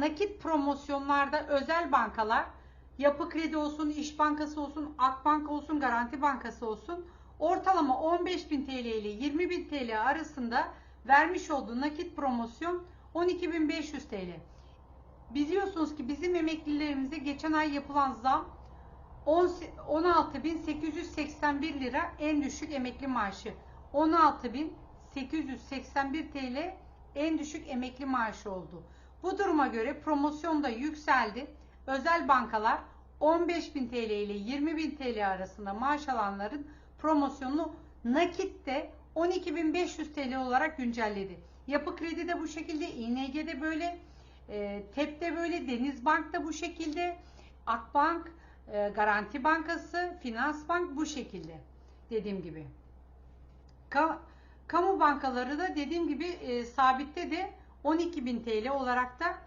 nakit promosyonlarda özel bankalar Yapı Kredi olsun, İş Bankası olsun, Akbank olsun, Garanti Bankası olsun ortalama 15.000 TL ile 20.000 TL arasında vermiş olduğu nakit promosyon 12.500 TL. Biliyorsunuz ki bizim emeklilerimize geçen ay yapılan zam 10 16.881 lira en düşük emekli maaşı. 16.881 TL en düşük emekli maaşı oldu. Bu duruma göre promosyon da yükseldi. Özel bankalar 15.000 TL ile 20.000 TL arasında maaş alanların promosyonunu nakitte 12.500 TL olarak güncelledi. Yapı Kredi de bu şekilde, İNG de böyle, e, TEP de böyle, Denizbank da bu şekilde, Akbank, e, Garanti Bankası, Finansbank bu şekilde dediğim gibi. Ka- kamu bankaları da dediğim gibi e, sabitte de 12.000 TL olarak da